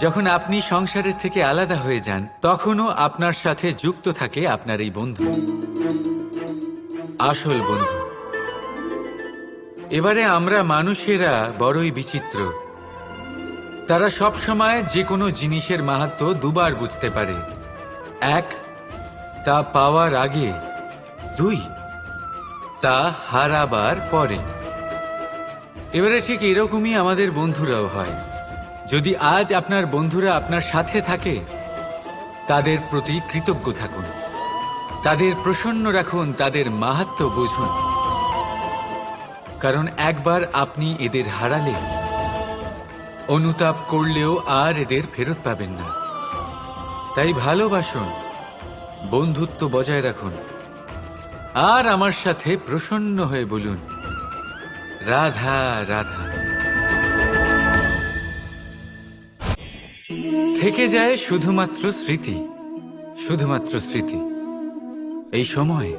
যখন আপনি সংসারের থেকে আলাদা হয়ে যান, তখনও আপনার সাথে যুক্ত থাকে আপনার এই বন্ধু। আসল বন্ধু। এবারে আমরা মানুষেরা বড়ই বিচিত্র। তারা সব সময় যে কোনো জিনিসের মাহাত্ম দুবার বুঝতে পারে। এক, তা পাওয়ার আগে। দুই, তা হারাবার পরে। এবারে ঠিক এরকমই আমাদের বন্ধুরাও হয়। যদি আজ আপনার বন্ধুরা আপনার সাথে থাকে, তাদের প্রতি কৃতজ্ঞ থাকুন। তাদের প্রসন্ন রাখুন, তাদের মাহাত্ম বুঝুন। কারণ একবার আপনি এদের হারালে, অনুতাপ করলেও আর এদের ফেরত পাবেন না। তাই ভালোবাসুন, বন্ধুত্ব বজায় রাখুন। আর আমার সাথে প্রসন্ন হয়ে বলুন, রাধা রাধা। থেকে যায় শুধুমাত্র স্মৃতি শুধুমাত্র স্মৃতি। এই সময়,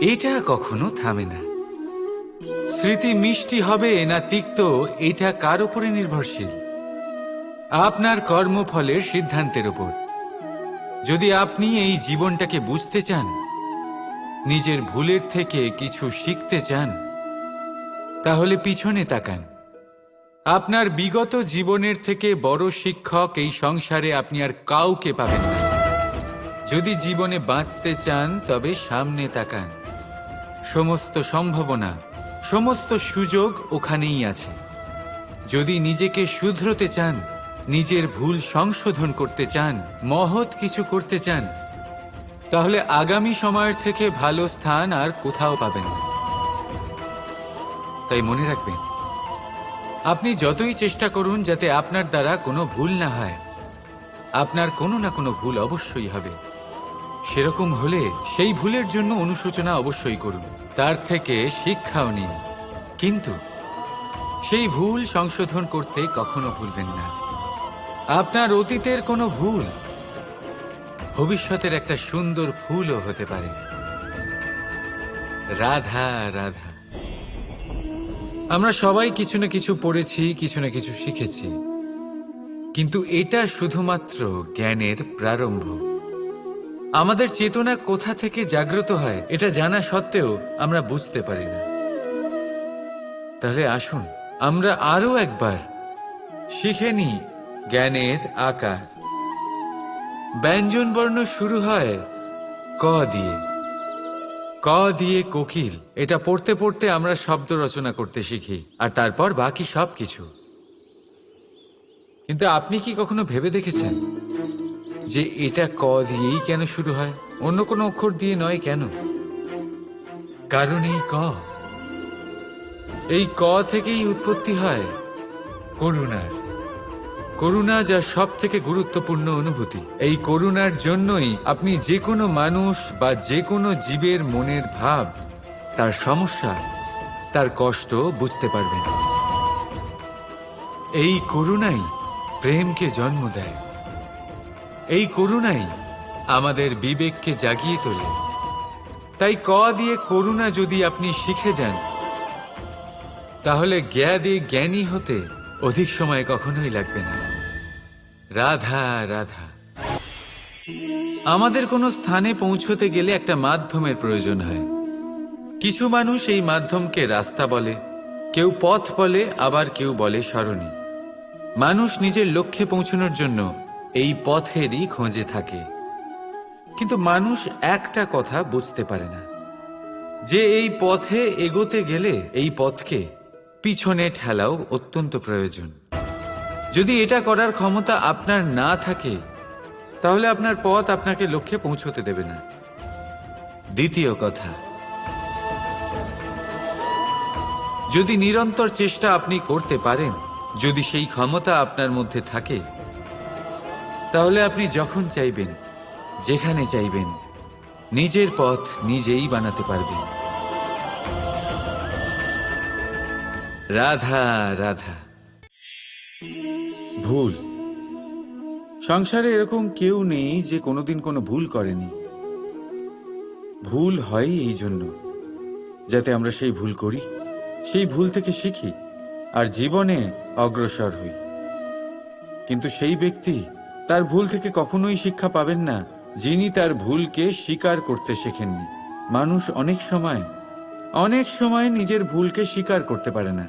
এটা কখনো থামে না। স্মৃতি মিষ্টি হবে না তিক্ত, এটা কার উপরে নির্ভরশীল? আপনার কর্মফলের সিদ্ধান্তের উপর। যদি আপনি এই জীবনটাকে বুঝতে চান, নিজের ভুলের থেকে কিছু শিখতে চান, তাহলে পিছনে তাকান। আপনার বিগত জীবনের থেকে বড় শিক্ষক এই সংসারে আপনি আর কাউকে পাবেন না। যদি জীবনে বাঁচতে চান, তবে সামনে তাকান। সমস্ত সম্ভাবনা, সমস্ত সুযোগ ওখানেই আছে। যদি নিজেকে শুধরতে চান, নিজের ভুল সংশোধন করতে চান, মহৎ কিছু করতে চান, তাহলে আগামী সময়ের থেকে ভালো স্থান আর কোথাও পাবেন তাই মনে রাখবেন আপনি যতই চেষ্টা করুন যাতে আপনার দ্বারা কোনো ভুল না হয়। আপনার কোনো না কোনো ভুল অবশ্যই হবে। সেরকম হলে সেই ভুলের জন্য অনুশোচনা অবশ্যই করুন। তার থেকে শিক্ষাও নিন। কিন্তু সেই ভুল সংশোধন করতে কখনো ভুলবেন না। আপনার অতীতের কোনো ভুল ভবিষ্যতের একটা সুন্দর ফুলও হতে পারে। রাধা রাধা। আমরা সবাই কিছু না কিছু পড়েছি, কিছু না কিছু শিখেছি। কিন্তু এটা শুধুমাত্র জ্ঞানের প্রারম্ভ। আমাদের চেতনা কোথা থেকে জাগ্রত হয়, এটা জানা সত্ত্বেও আমরা বুঝতে পারি না। তাহলে আসুন, আমরা আরও একবার শিখে নিই জ্ঞানের আকার। ব্যঞ্জন বর্ণ শুরু হয় ক দিয়ে। ক দিয়ে কোকিল, এটা পড়তে পড়তে আমরা শব্দ রচনা করতে শিখি, আর তারপর বাকি সব কিছু কিন্তু আপনি কি কখনো ভেবে দেখেছেন যে এটা ক দিয়েই কেন শুরু হয়? অন্য কোনো অক্ষর দিয়ে নয় কেন? কারণ এই ক। এই ক থেকেই উৎপত্তি হয় করুণার। করুণা যা সব থেকে গুরুত্বপূর্ণ অনুভূতি। এই করুণার জন্যই আপনি যে কোনো মানুষ বা যে কোনো জীবের মনের ভাব, তার সমস্যা, তার কষ্ট বুঝতে পারবেন। এই করুণাই প্রেমকে জন্ম দেয়। এই করুণাই আমাদের বিবেককে জাগিয়ে তোলে। তাই ক দিয়ে করুণা যদি আপনি শিখে যান, তাহলে জ্ঞা দিয়ে জ্ঞানী হতে অধিক সময় কখনোই লাগবে না। রাধা রাধা। আমাদের কোনো স্থানে পৌঁছতে গেলে একটা মাধ্যমের প্রয়োজন হয়। কিছু মানুষ এই মাধ্যমকে রাস্তা বলে, কেউ পথ বলে, আবার কেউ বলে সরণি। মানুষ নিজের লক্ষ্যে পৌঁছানোর জন্য এই পথেরই খোঁজে থাকে। কিন্তু মানুষ একটা কথা বুঝতে পারে না। যে এই পথে এগোতে গেলে এই পথকে পিছনে ঠেলাও অত্যন্ত প্রয়োজন। যদি এটা করার ক্ষমতা আপনার না থাকে, তাহলে আপনার পথ আপনাকে লক্ষ্যে পৌঁছতে দেবে না। দ্বিতীয় কথা, যদি নিরন্তর চেষ্টা আপনি করতে পারেন, যদি সেই ক্ষমতা আপনার মধ্যে থাকে, তাহলে আপনি যখন চাইবেন, যেখানে চাইবেন, নিজের পথ নিজেই বানাতে পারবেন। রাধা রাধা। ভুল। সংসারে এরকম কেউ নেই যে কোনোদিন কোনো ভুল করেনি। ভুল হয় এই জন্য, যাতে আমরা সেই ভুল করি, সেই ভুল থেকে শিখি, আর জীবনে অগ্রসর হই। কিন্তু সেই ব্যক্তি তার ভুল থেকে কখনোই শিক্ষা পাবেন না, যিনি তার ভুলকে স্বীকার করতে শেখেননি। মানুষ অনেক সময় অনেক সময় নিজের ভুলকে স্বীকার করতে পারে না।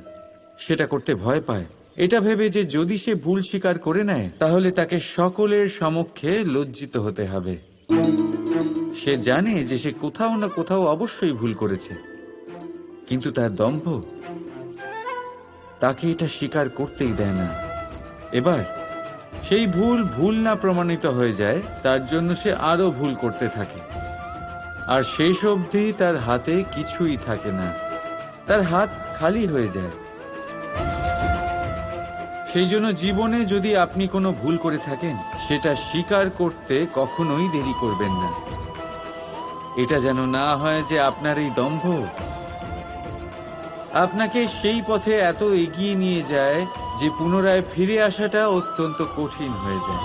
সেটা করতে ভয় পায়। এটা ভেবে যে যদি সে ভুল স্বীকার করে নেয়, তাহলে তাকে সকলের সমক্ষে লজ্জিত হতে হবে। সে জানে যে সে কোথাও না কোথাও অবশ্যই ভুল করেছে। কিন্তু তার দম্ভ, তাকে এটা স্বীকার করতেই দেয় না। এবার, সেই ভুল ভুল না প্রমাণিত হয়ে যায়, তার জন্য সে আরও ভুল করতে থাকে। আর শেষ অবধি তার হাতে কিছুই থাকে না। তার হাত খালি হয়ে যায়। সেই জন্য জীবনে যদি আপনি কোনো ভুল করে থাকেন, সেটা স্বীকার করতে কখনোই দেরি করবেন না। এটা যেন না হয় যে আপনার এই দম্ভ। আপনাকে সেই পথে এত এগিয়ে নিয়ে যায় যে পুনরায় ফিরে আসাটা অত্যন্ত কঠিন হয়ে যায়।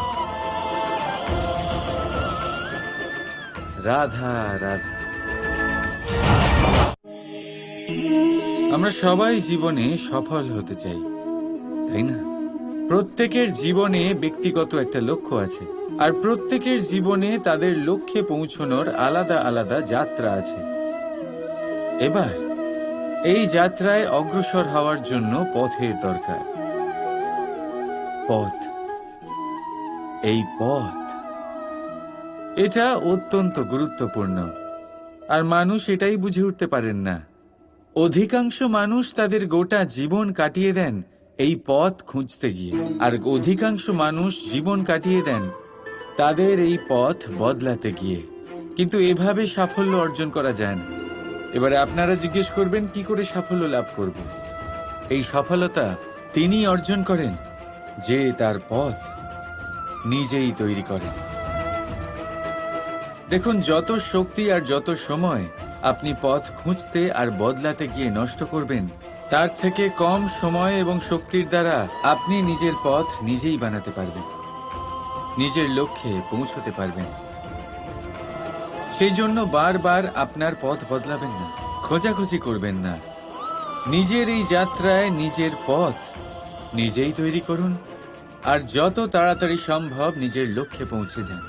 রাধা রাধা। আমরা সবাই জীবনে সফল হতে চাই, তাই না? প্রত্যেকের জীবনে ব্যক্তিগত একটা লক্ষ্য আছে, আর প্রত্যেকের জীবনে তাদের লক্ষ্যে পৌঁছনোর আলাদা আলাদা যাত্রা আছে। এবার, এই যাত্রায় অগ্রসর হওয়ার জন্য পথের দরকার। পথ। এই পথ। এটা অত্যন্ত গুরুত্বপূর্ণ, আর মানুষ এটাই বুঝে উঠতে পারেন না। অধিকাংশ মানুষ তাদের গোটা জীবন কাটিয়ে দেন এই পথ খুঁজতে গিয়ে। আর অধিকাংশ মানুষ জীবন কাটিয়ে দেন তাদের এই পথ বদলাতে গিয়ে। কিন্তু এভাবে সাফল্য অর্জন করা যায় না। এবারে আপনারা জিজ্ঞেস করবেন, কি করে সাফল্য লাভ করব? এই সফলতা তিনি অর্জন করেন যে তার পথ নিজেই তৈরি করেন। দেখুন, যত শক্তি আর যত সময় আপনি পথ খুঁজতে আর বদলাতে গিয়ে নষ্ট করবেন তার থেকে কম সময় এবং শক্তির দ্বারা আপনি নিজের পথ নিজেই বানাতে পারবেন। নিজের লক্ষ্যে পৌঁছতে পারবেন। সেই জন্য বারবার আপনার পথ বদলাবেন না, খোঁজাখুঁজি করবেন না। নিজের এই যাত্রায় নিজের পথ নিজেই তৈরি করুন আর যত তাড়াতাড়ি সম্ভব নিজের লক্ষ্যে পৌঁছে যান।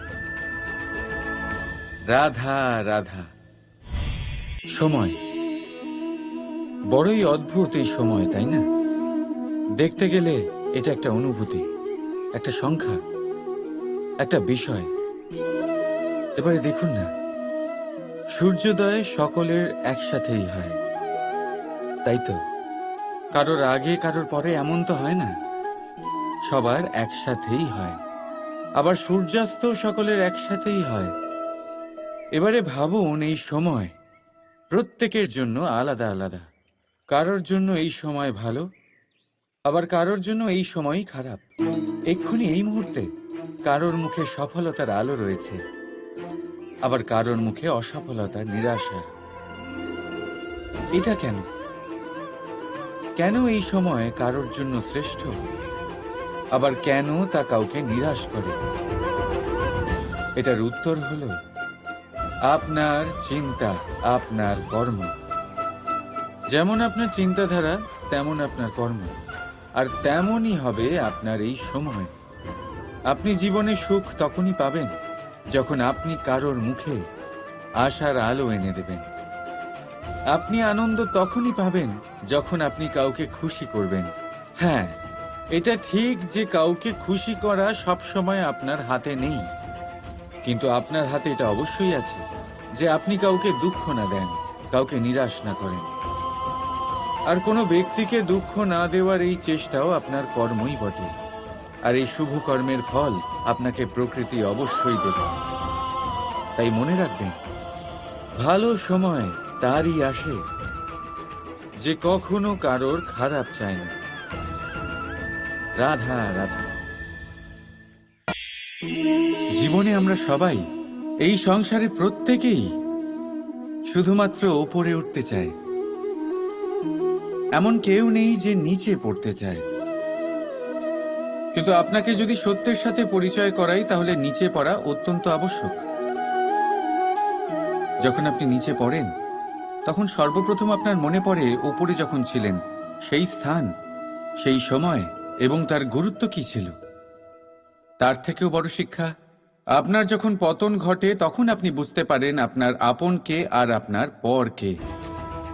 রাধা রাধা। সময়। বড়ই অদ্ভুত এই সময়, তাই না? দেখতে গেলে এটা একটা অনুভূতি, একটা সংখ্যা, একটা বিষয়। এবারে দেখুন না, সূর্যোদয় সকলের একসাথেই হয়। তাই তো? কারোর আগে, কারোর পরে এমন তো হয় না। সবার একসাথেই হয়। আবার সূর্যাস্ত সকলের একসাথেই হয়। এবারে ভাবুন এই সময় প্রত্যেকের জন্য আলাদা আলাদা। কারোর জন্য এই সময় ভালো, আবার কারোর জন্য এই সময়ই খারাপ। এক্ষুনি এই মুহূর্তে কারোর মুখে সফলতার আলো রয়েছে, আবার কারোর মুখে অসফলতার নিরাশা। এটা কেন? কেন এই সময় কারোর জন্য শ্রেষ্ঠ? আবার কেন তা কাউকে নিরাশ করে? এটার উত্তর হল, আপনার চিন্তা, আপনার কর্ম। যেমন আপনার চিন্তাধারা, তেমন আপনার কর্ম। আর তেমনই হবে আপনার এই সময়। আপনি জীবনে সুখ তখনই পাবেন যখন আপনি কারোর মুখে আশার আলো এনে দেবেন। আপনি আনন্দ তখনই পাবেন যখন আপনি কাউকে খুশি করবেন। হ্যাঁ এটা ঠিক যে কাউকে খুশি করা সব সময় আপনার হাতে নেই। কিন্তু আপনার হাতে এটা অবশ্যই আছে যে আপনি কাউকে দুঃখ না দেন, কাউকে নিরাশ না করেন। আর কোনো ব্যক্তিকে দুঃখ না দেওয়ার এই চেষ্টাও আপনার কর্মই বটে। আর এই শুভ কর্মের ফল আপনাকে প্রকৃতি অবশ্যই দেবে। তাই মনে রাখবেন, ভালো সময় তারই আসে, যে কখনো কারোর খারাপ চায় না। রাধা রাধা। জীবনে আমরা সবাই এই সংসারে প্রত্যেকেই শুধুমাত্র ওপরে উঠতে চায় এমন কেউ নেই যে নিচে পড়তে চায়। কিন্তু আপনাকে যদি সত্যের সাথে পরিচয় করাই, তাহলে নিচে পড়া অত্যন্ত আবশ্যক। যখন আপনি নিচে পড়েন, তখন সর্বপ্রথম আপনার মনে পড়ে ওপরে যখন ছিলেন, সেই স্থান, সেই সময় এবং তার গুরুত্ব কি ছিল? তার থেকেও বড় শিক্ষা, আপনার যখন পতন ঘটে, তখন আপনি বুঝতে পারেন আপনার আপন কে আর আপনার পর কে।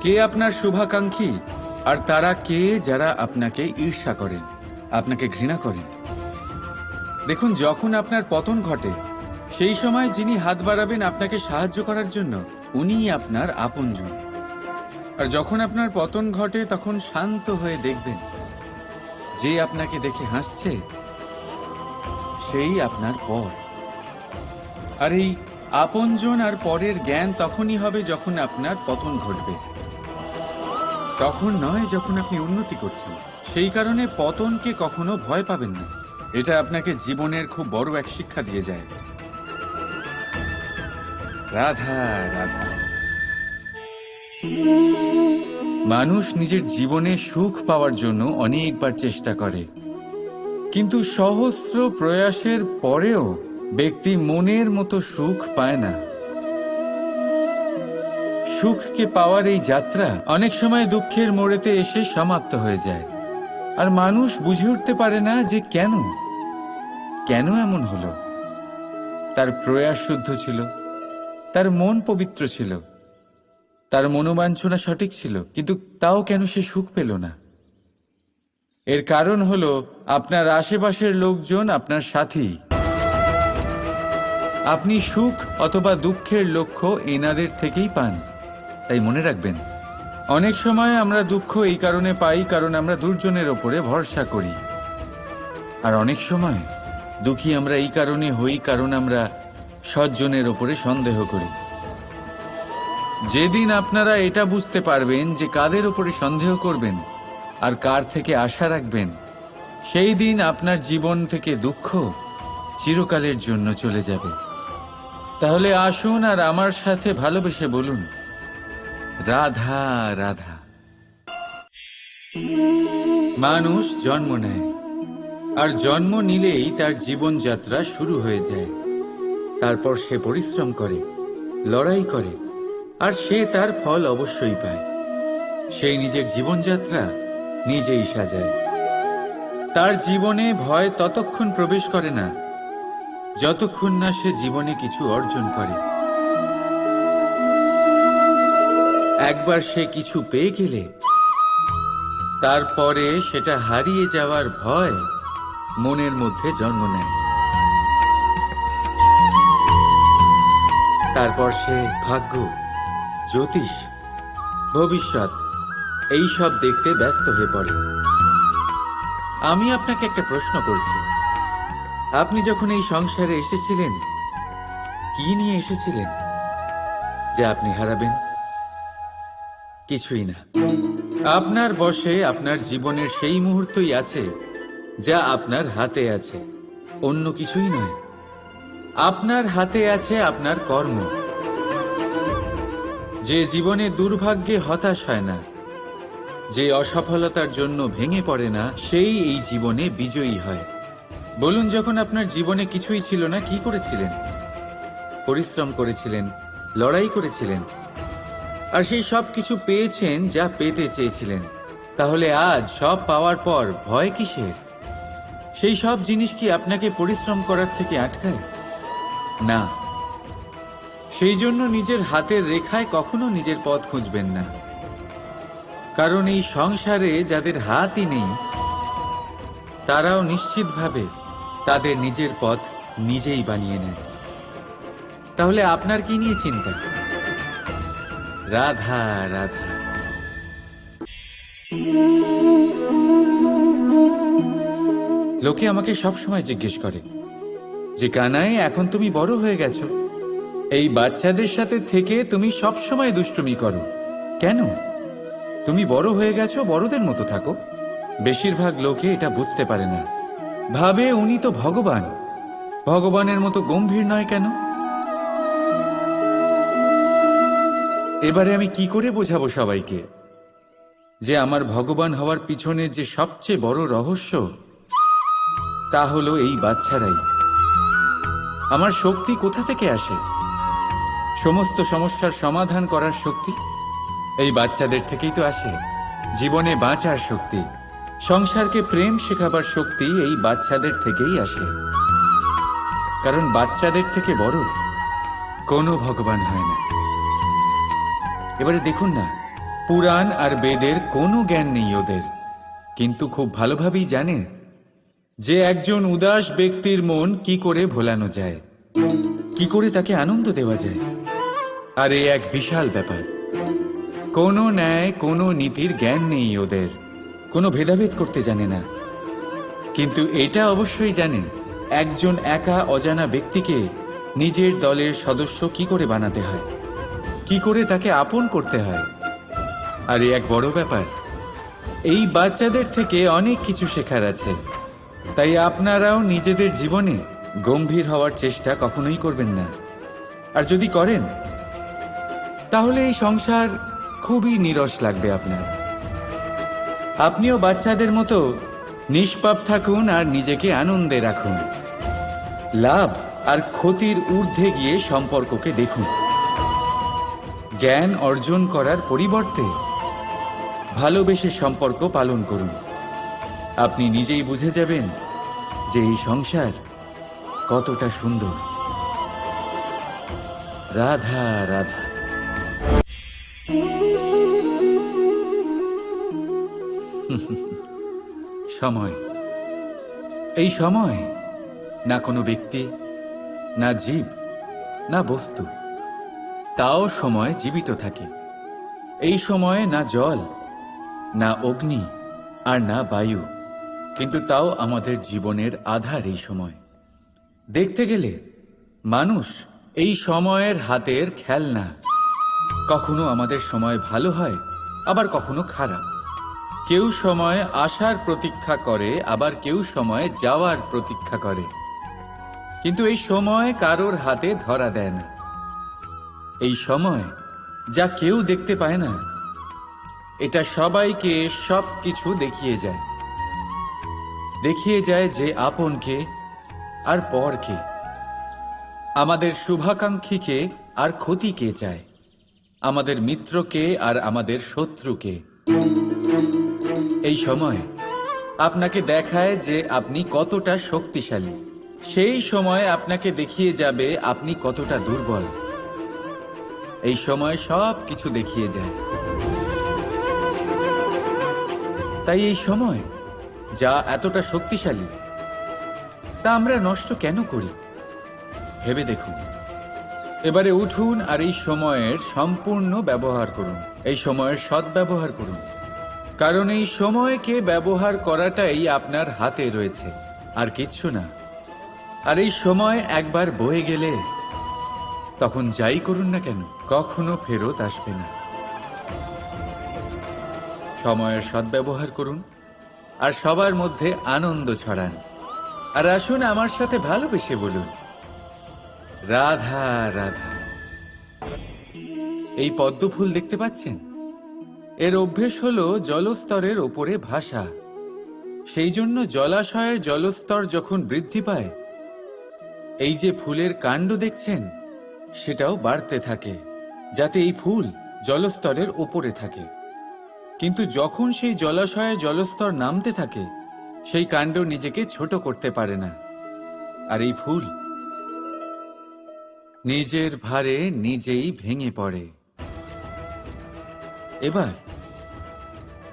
কে আপনার শুভাকাঙ্ক্ষী আর তারা কে যারা আপনাকে ঈর্ষা করেন, আপনাকে ঘৃণা করেন? দেখুন, যখন আপনার পতন ঘটে, সেই সময় যিনি হাত বাড়াবেন আপনাকে সাহায্য করার জন্য, উনিই আপনার আপনজন। আর যখন আপনার পতন ঘটে, তখন শান্ত হয়ে দেখবেন, যে আপনাকে দেখে হাসছে, সেই আপনার পর। আর এই আপনজন আর পরের জ্ঞান তখনই হবে যখন আপনার পতন ঘটবে। তখন নয় যখন আপনি উন্নতি করছেন। সেই কারণে পতনকে কখনো ভয় পাবেন না। এটা আপনাকে জীবনের খুব বড় এক শিক্ষা দিয়ে যায়। রাধা রাধা। মানুষ নিজের জীবনে সুখ পাওয়ার জন্য অনেকবার চেষ্টা করে। কিন্তু সহস্র প্রয়াসের পরেও ব্যক্তি মনের মতো সুখ পায় না। সুখকে পাওয়ার এই যাত্রা অনেক সময় দুঃখের মোড়েতে এসে সমাপ্ত হয়ে যায়। আর মানুষ বুঝে উঠতে পারে না যে কেন? কেন এমন হলো? তার প্রয়াস শুদ্ধ ছিল। তার মন পবিত্র ছিল। তার মনোবাঞ্ছনা সঠিক ছিল, কিন্তু তাও কেন সে সুখ পেল না? এর কারণ হলো, আপনার আশেপাশের লোকজন আপনার সাথী। আপনি সুখ অথবা দুঃখের লক্ষ্য এনাদের থেকেই পান। তাই মনে রাখবেন, অনেক সময় আমরা দুঃখ এই কারণে পাই কারণ আমরা দুর্জনের ওপরে ভরসা করি। আর অনেক সময় দুঃখী আমরা এই কারণে হই কারণ আমরা সজ্জনের ওপরে সন্দেহ করি। যেদিন আপনারা এটা বুঝতে পারবেন যে কাদের ওপরে সন্দেহ করবেন আর কার থেকে আশা রাখবেন, সেই দিন আপনার জীবন থেকে দুঃখ চিরকালের জন্য চলে যাবে। তাহলে আসুন আর আমার সাথে ভালোবেসে বলুন রাধা রাধা। মানুষ জন্ম নেয়, আর জন্ম নিলেই তার জীবনযাত্রা শুরু হয়ে যায়। তারপর সে পরিশ্রম করে, লড়াই করে, আর সে তার ফল অবশ্যই পায়। সেই নিজের জীবনযাত্রা নিজেই সাজায়। তার জীবনে ভয় ততক্ষণ প্রবেশ করে না, যতক্ষণ না সে জীবনে কিছু অর্জন করে। একবার সে কিছু পেয়ে গেলে, তারপরে সেটা হারিয়ে যাওয়ার ভয় মনের মধ্যে জন্ম নেয়। তারপর সে ভাগ্য, জ্যোতিষ, ভবিষ্যৎ, এই সব দেখতে ব্যস্ত হয়ে পড়ে। আমি আপনাকে একটা প্রশ্ন করছি। আপনি যখন এই সংসারে এসেছিলেন, কি নিয়ে এসেছিলেন, যে আপনি হারাবেন? কিছুই না। আপনার বসে আপনার জীবনের সেই মুহূর্তই আছে যা আপনার হাতে আছে, অন্য কিছুই নয়। আপনার হাতে আছে আপনার কর্ম। যে জীবনে দুর্ভাগ্যে হতাশ হয় না, যে অসফলতার জন্য ভেঙে পড়ে না, সেই এই জীবনে বিজয়ী হয়। বলুন, যখন আপনার জীবনে কিছুই ছিল না, কি করেছিলেন? পরিশ্রম করেছিলেন, লড়াই করেছিলেন আর সেই সব কিছু পেয়েছেন যা পেতে চেয়েছিলেন। তাহলে আজ সব পাওয়ার পর ভয় কিসের? সেই সব জিনিস কি আপনাকে পরিশ্রম করার থেকে আটকায়? না। সেই জন্য নিজের হাতের রেখায় কখনো নিজের পথ খুঁজবেন না। কারণ এই সংসারে যাদের হাতই নেই, তারাও নিশ্চিতভাবে তাদের নিজের পথ নিজেই বানিয়ে নেয়। তাহলে আপনার কি নিয়ে চিন্তা? রাধা রাধা। লোকে আমাকে সব সময় জিজ্ঞেস করে, যে কানাই, এখন তুমি বড় হয়ে গেছো। এই বাচ্চাদের সাথে থেকে তুমি সব সময় দুষ্টুমি করো। কেন? তুমি বড় হয়ে গেছো, বড়দের মতো থাকো। বেশিরভাগ লোকে এটা বুঝতে পারে না। ভাবে উনি তো ভগবান। ভগবানের মতো গম্ভীর নয় কেন? এবারে আমি কি করে বোঝাবো সবাইকে? যে আমার ভগবান হওয়ার পিছনে যে সবচেয়ে বড় রহস্য, তা হলো এই বাচ্চারাই। আমার শক্তি কোথা থেকে আসে? সমস্ত সমস্যার সমাধান করার শক্তি এই বাচ্চাদের থেকেই তো আসে। জীবনে বাঁচার শক্তি, সংসারকে প্রেম শেখাবার শক্তি এই বাচ্চাদের থেকেই আসে। কারণ বাচ্চাদের থেকে বড় কোনো ভগবান হয় না। এবারে দেখুন না, পুরাণ আর বেদের কোনো জ্ঞান নেই ওদের। কিন্তু খুব ভালোভাবেই জানে যে একজন উদাস ব্যক্তির মন কি করে ভোলানো যায়, কি করে তাকে আনন্দ দেওয়া যায়। আর এ এক বিশাল ব্যাপার। কোনো ন্যায়, কোনো নীতির জ্ঞান নেই ওদের। কোনো ভেদাভেদ করতে জানে না। কিন্তু এটা অবশ্যই জানে, একজন একা অজানা ব্যক্তিকে নিজের দলের সদস্য কি করে বানাতে হয়। কি করে তাকে আপন করতে হয়? আর, এক বড় ব্যাপার। এই বাচ্চাদের থেকে অনেক কিছু শেখার আছে। তাই আপনারাও নিজেদের জীবনে গম্ভীর হওয়ার চেষ্টা কখনোই করবেন না। আর যদি করেন, তাহলে এই সংসার খুবই নিরস লাগবে আপনার। আপনিও বাচ্চাদের মতো নিষ্পাপ থাকুন আর নিজেকে আনন্দে রাখুন। লাভ আর ক্ষতির ঊর্ধ্বে গিয়ে সম্পর্ককে দেখুন। জ্ঞান অর্জন করার পরিবর্তে ভালোবেসে সম্পর্ক পালন করুন। আপনি নিজেই বুঝে যাবেন যে এই সংসার কতটা সুন্দর। রাধা রাধা। সময়। এই সময় না কোনো ব্যক্তি, না জীব, না বস্তু। তাও সময় জীবিত থাকে। এই সময়ে না জল, না অগ্নি, আর না বায়ু, কিন্তু তাও আমাদের জীবনের আধার এই সময়। দেখতে গেলে মানুষ এই সময়ের হাতের খেলনা। কখনো আমাদের সময় ভালো হয়, আবার কখনো খারাপ। কেউ সময় আসার প্রতীক্ষা করে, আবার কেউ সময় যাওয়ার প্রতীক্ষা করে। কিন্তু এই সময় কারোর হাতে ধরা দেয় না। এই সময় যা কেউ দেখতে পায় না, এটা সবাইকে সব কিছু দেখিয়ে যায়। দেখিয়ে যায় যে আপনকে আর পরকে, আমাদের শুভাকাঙ্ক্ষীকে আর ক্ষতিকে চায়, আমাদের মিত্রকে আর আমাদের শত্রুকে। এই সময় আপনাকে দেখায় যে আপনি কতটা শক্তিশালী, সেই সময় আপনাকে দেখিয়ে যাবে আপনি কতটা দুর্বল। এই সময় সব কিছু দেখিয়ে যায়। তাই এই সময়, যা এতটা শক্তিশালী, তা আমরা নষ্ট কেন করি? ভেবে দেখুন। এবারে উঠুন আর এই সময়ের সম্পূর্ণ ব্যবহার করুন। এই সময়ের সদ্ব্যবহার করুন। কারণ এই সময়কে ব্যবহার করাটাই আপনার হাতে রয়েছে, আর কিচ্ছু না। আর এই সময় একবার বয়ে গেলে, তখন যাই করুন না কেন? কখনো ফেরত আসবে না। সময়ের সদ্ব্যবহার করুন আর সবার মধ্যে আনন্দ ছড়ান। আর আসুন আমার সাথে ভালোবেসে বলুন, রাধা রাধা। এই পদ্ম ফুল দেখতে পাচ্ছেন? এর অভ্যেস হলো জলস্তরের ওপরে ভাষা সেই জন্য জলাশয়ের জলস্তর যখন বৃদ্ধি পায়, এই যে ফুলের কাণ্ড দেখছেন, সেটাও বাড়তে থাকে। যাতে এই ফুল জলস্তরের ওপরে থাকে। কিন্তু যখন সেই জলাশয়ে জলস্তর নামতে থাকে, সেই কাণ্ড নিজেকে ছোট করতে পারে না। আর এই ফুল নিজের ভারে নিজেই ভেঙে পড়ে। এবার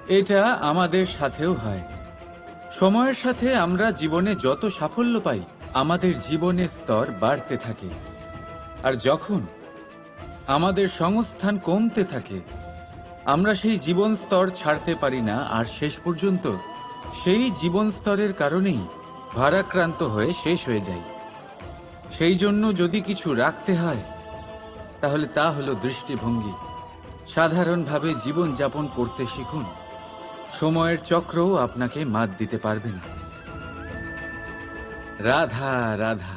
এটা আমাদের সাথেও হয়। সময়ের সাথে আমরা জীবনে যত সাফল্য পাই, আমাদের জীবনের স্তর বাড়তে থাকে। আর যখন আমাদের সংস্থান কমতে থাকে। আমরা সেই জীবন স্তর ছাড়তে পারি না, আর শেষ পর্যন্ত সেই জীবন স্তরের কারণেই ভারাক্রান্ত হয়ে শেষ হয়ে যাই। সেই জন্য যদি কিছু রাখতে হয়, তাহলে তা হলো দৃষ্টিভঙ্গি। সাধারণভাবে জীবনযাপন করতে শিখুন। সময়ের চক্রও আপনাকে মাত দিতে পারবে না। রাধা রাধা।